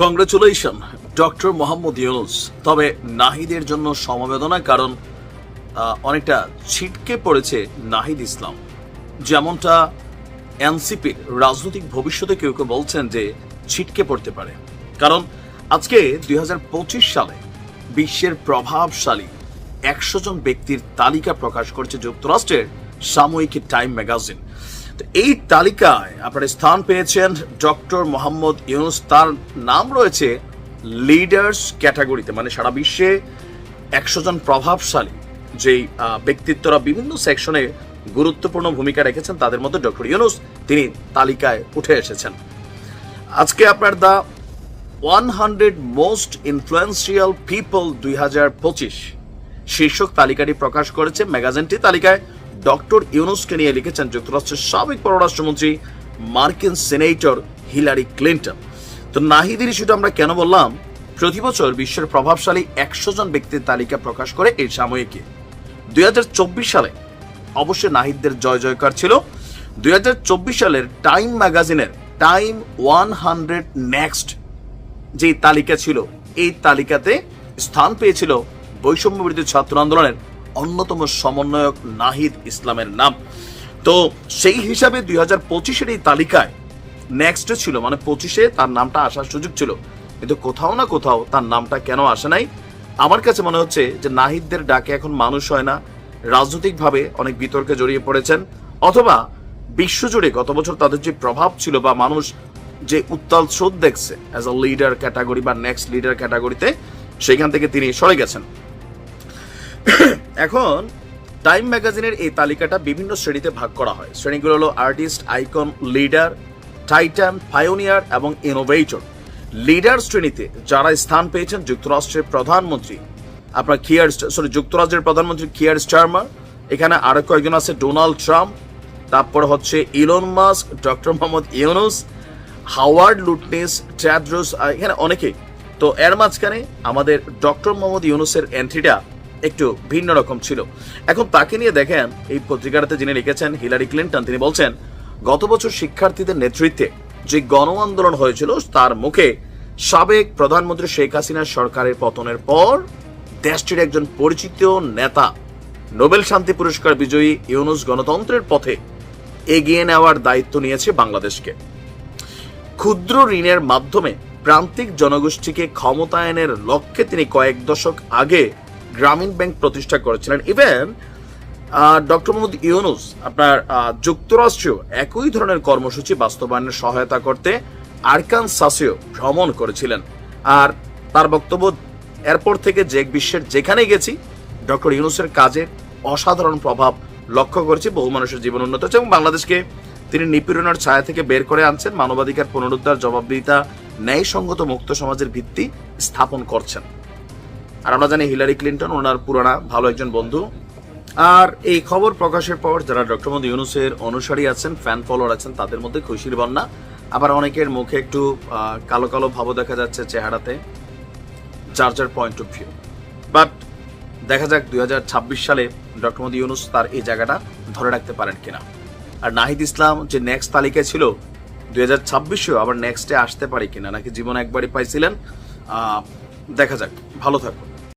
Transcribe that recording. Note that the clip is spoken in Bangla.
কংগ্রেচুলেশন ডক্টর মোহাম্মদ ইউনুস তবে নাহিদের জন্য সমবেদনা, কারণ অনেকটা ছিটকে পড়েছে নাহিদ ইসলাম। যেমনটা এনসিপির রাজনৈতিক ভবিষ্যতে কেউ কেউ বলছেন যে ছিটকে পড়তে পারে। কারণ, আজকে দুই হাজার পঁচিশ সালে বিশ্বের প্রভাবশালী একশো জন ব্যক্তির তালিকা প্রকাশ করছে যুক্তরাষ্ট্রের সাময়িকী টাইম ম্যাগাজিন। এই তালিকায় আপনার স্থান পেয়েছেন ডক্টর মোহাম্মদ ইউনুস। তার নাম রয়েছে লিডার্স ক্যাটাগরিতে মানে সারা বিশ্বে একশো জন প্রভাবশালী, যেই ব্যক্তিত্বরা বিভিন্ন সেকশনে গুরুত্বপূর্ণ ভূমিকা রেখেছেন, তাদের মধ্যে ডক্টর ইউনুস তিনি তালিকায় উঠে এসেছেন। আজকে আপনার the one hundred most influential people দুই হাজার পঁচিশ শীর্ষক তালিকাটি প্রকাশ করেছে। ম্যাগাজিনটি তালিকায় ডক্টর ইউনুসকে নিয়ে লিখেছেন যুক্তরাষ্ট্রের সাবেক পররাষ্ট্রমন্ত্রী, মার্কিন সেনেটর হিলারি ক্লিন্টন। তো নাহিদের ইস্যুটা আমরা কেন বললাম? প্রতি বছর বিশ্বের প্রভাবশালী একশো জন ব্যক্তির তালিকা প্রকাশ করে এই সাময়িকী। দুই সালে অবশ্যই নাহিদদের জয় জয়কার ছিল। দুই হাজার চব্বিশ সালের টাইম ম্যাগাজিনের টাইম ওয়ান হান্ড্রেড নেক্সট যে তালিকা ছিল, এই তালিকাতে স্থান পেয়েছিল বৈষম্য বিরোধী ছাত্র আন্দোলনের অন্যতম সমন্বয়ক নাহিদ ইসলামের নাম। তো সেই হিসাবে দুই হাজার পঁচিশের এই তালিকায় নেক্সটে ছিল মানে পঁচিশে তার নামটা আসার সুযোগ ছিল। কিন্তু কোথাও না কোথাও তার নামটা কেন আসে নাই? আমার কাছে মনে হচ্ছে যে নাহিদদের ডাকে এখন মানুষ হয় না। রাজনৈতিকভাবে অনেক বিতর্কে জড়িয়ে পড়েছেন। অথবা বিশ্বজুড়ে গত বছর তাদের যে প্রভাব ছিল বা মানুষ যে উত্তাল স্রোত দেখছে অ্যাজ আ লিডার ক্যাটাগরি বা নেক্সট লিডার ক্যাটাগরিতে সেখান থেকে তিনি সরে গেছেন। এখন টাইম ম্যাগাজিনের এই তালিকাটা বিভিন্ন শ্রেণীতে ভাগ করা হয়। শ্রেণীগুলো হলো artist icon leader titan pioneer এবং ইনোভেটর লিডার শ্রেণীতে যারা স্থান পেয়েছেন যুক্তরাষ্ট্রের প্রধানমন্ত্রী, আপনার কিয়ার সরি যুক্তরাজ্যের প্রধানমন্ত্রী কিয়ার স্টারমার এখানে আরও কয়েকজন আছে ডোনাল্ড ট্রাম্প তারপর হচ্ছে Elon Musk doctor Mohammad Yunus Howard Lutnick Tedros এখানে অনেকেই। তো এর মাঝখানে আমাদের ডক্টর মোহাম্মদ ইউনুসের এন্ট্রিটা একটু ভিন্ন রকম ছিল। এখন তাকে নিয়ে দেখেন, এই পত্রিকাটাতে যিনি লিখেছেন হিলারি ক্লিন্টন, তিনি বলছেন, গত বছর শিক্ষার্থীদের নেতৃত্বে যে গণ আন্দোলন হয়েছিল, তার মুখে সাবেক প্রধানমন্ত্রী শেখ হাসিনার সরকারের পতনের পর দেশটির একজন পরিচিত নেতা, নোবেল শান্তি পুরস্কার বিজয়ী ইউনুস গণতন্ত্রের পথে এগিয়ে নেওয়ার দায়িত্ব নিয়েছে বাংলাদেশকে। ক্ষুদ্র ঋণের মাধ্যমে প্রান্তিক জনগোষ্ঠীকে ক্ষমতায়নের লক্ষ্যে তিনি কয়েক দশক আগে গ্রামীণ ব্যাংক প্রতিষ্ঠা করেছিলেন। ইভেন ডক্টর মোহাম্মদ ইউনুস আপনার আহ, যুক্তরাষ্ট্রীয় একই ধরনের কর্মসূচি বাস্তবায়নের সহায়তা করতে আরকান সাসেও ভ্রমণ করেছিলেন। আর তার বক্তব্য এরপর থেকে যে বিশ্বের যেখানে গেছি ডক্টর ইউনুসের কাজের অসাধারণ প্রভাব লক্ষ্য করেছি। বহু মানুষের জীবন উন্নত হচ্ছে এবং বাংলাদেশকে তিনি নিপীড়নের ছায়া থেকে বের করে আনছেন। মানবাধিকার পুনরুদ্ধার জবাবদিহিতা ন্যায়সঙ্গত মুক্ত সমাজের ভিত্তি স্থাপন করছেন। আর আমরা জানি হিলারি ক্লিন্টন, ওনার পুরানা ভালো একজন বন্ধু। আর এই খবর প্রকাশের পর যারা ডক্টর মোহাম্মদ ইউনুসের অনুসারী আছেন ফ্যান ফলোয়ার আছেন, তাদের মধ্যে খুশির বন্যা। আবার অনেকের মুখে একটু কালো কালো ভাব দেখা যাচ্ছে চেহারাতে, যার যার পয়েন্ট অফ ভিউ বাট দেখা যাক দুই হাজার ছাব্বিশ সালে ডক্টর মোদী ইউনুস তার এই জায়গাটা ধরে রাখতে পারেন কিনা। আর নাহিদ ইসলাম যে নেক্সট তালিকায় ছিল, দুই হাজার ছাব্বিশেও আবার নেক্সটে আসতে পারে কিনা, নাকি জীবন একবারই পাইছিলেন? দেখা যাক। ভালো থাকুন।